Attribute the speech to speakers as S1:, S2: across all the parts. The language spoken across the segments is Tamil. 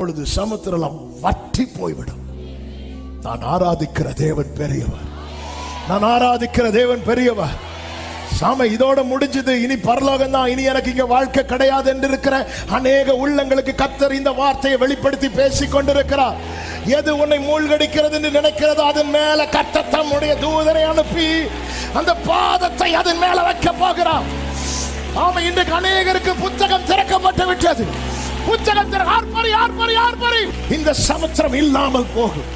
S1: பொழுது சமுத்திரம் வற்றி போய்விடும். நான் ஆராதிக்கிற தேவன் பெரியவர். நான் ஆராதிக்கிற தேவன் பெரியவர். சாம இதோட முடிஞ்சது. இனி பரலோகம் தான் இனி எனக்கு இங்க வாழ்க்கை கிடையாது என்று இருக்கிற அநேக உள்ளங்களுக்கு கத்தர் இந்த வார்த்தையை வெளிப்படுத்தி பேசிக் கொண்டிருக்கிறார். எது உன்னை மூழ்கடிக்கிறது என்று நினைக்கிறதோ அதன் மேல கத்த தம்முடைய தூதரை அனுப்பி அந்த பாதத்தை அதன் மேல வைக்க போகிறார். ஆமா இன்றைக்கு அநேகருக்கு புத்தகம் திறக்கப்பட்டு விட்டது. புத்தகம் ஆர்ப்பரி ஆர்ப்பரி ஆர்ப்பரி. இந்த சமுத்திரம் இல்லாமல் போகும்.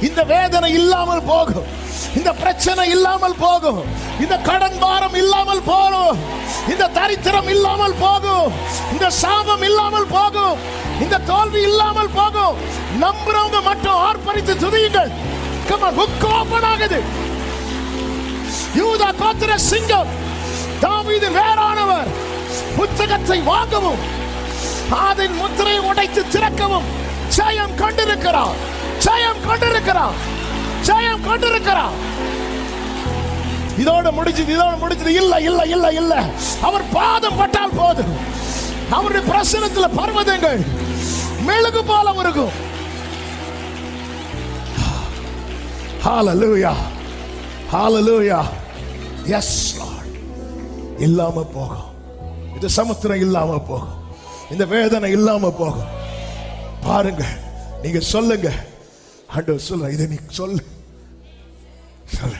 S1: இந்த வேதனை இல்லாமல் போகும். இந்த பிரச்சனை இல்லாமல் போகும். இந்த கடன் பாரம் இல்லாமல் போகும். இந்த தரித்திரம் இல்லாமல் போகும். இந்த சாபம் இல்லாமல் போகும். இந்த தோல்வி இல்லாமல் போகும். நம்புறவங்க மட்டும் ஆர்ப்பரித்து துதியுங்கள். கமன் புக் ஓபன் ஆகுது. யூதா கோத்திர சிங்கம். தாவீது வேறானவர். புத்தகத்தை வாங்கவும். அதன் முத்திரையை உடைத்து திறக்கவும். ஜெயம் கண்டிருக்கிறார். ஜெயம் கண்டிருக்கிறார். ஜெயம் கண்டிருக்கிறார். இதோட முடிச்சது இதோட முடிஞ்சது. இல்ல இல்ல இல்ல இல்ல. அவர் பாதம் பட்டால் போதும். அவருடைய பிரசனத்தில் பர்வதங்கள் மெழுகு போல இருக்கும் ஹalleluya ஹalleluya எஸ் லார்ட் இல்லாம போகும். இது சமுத்திரம் இல்லாம போகும். இந்த வேதனை இல்லாம போகும். பாருங்க நீங்க சொல்லுங்க. ஆண்டவர் சொல்ல இதை நீ சொல்லு. சொல்லு.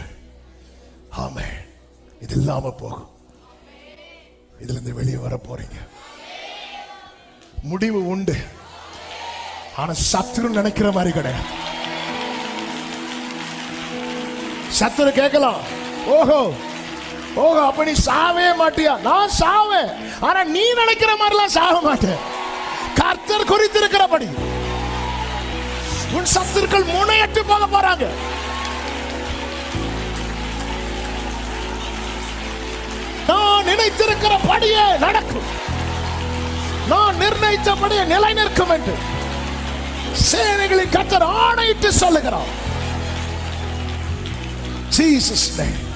S1: ஆமே இது இல்லாம போகும். இதுல இருந்து வெளியே வர போறீங்க. முடிவு உண்டு. ஆனா சத்துரு நினைக்கிற மாதிரி கிடையாது. சத்துரு கேட்கலாம். ஓஹோ. ஓஹோ அப்ப நீ சாவே மாட்டியா? நான் சாவேன். ஆனா நீ நினைக்கிற மாதிரிலாம் சாக மாட்டேன் கர்த்தர் குறித்திருக்கிறபடி. உன் சத்துருக்கள் முனையட்டு போக போறாங்க. நான் நினைத்திருக்கிறபடியே நடக்கும். நான் நிர்ணயித்தபடியே நிலை நிற்கும் என்று சேனைகளின் கத்தர் ஆணையிட்டு சொல்லுகிறான் ஜீசஸ் name.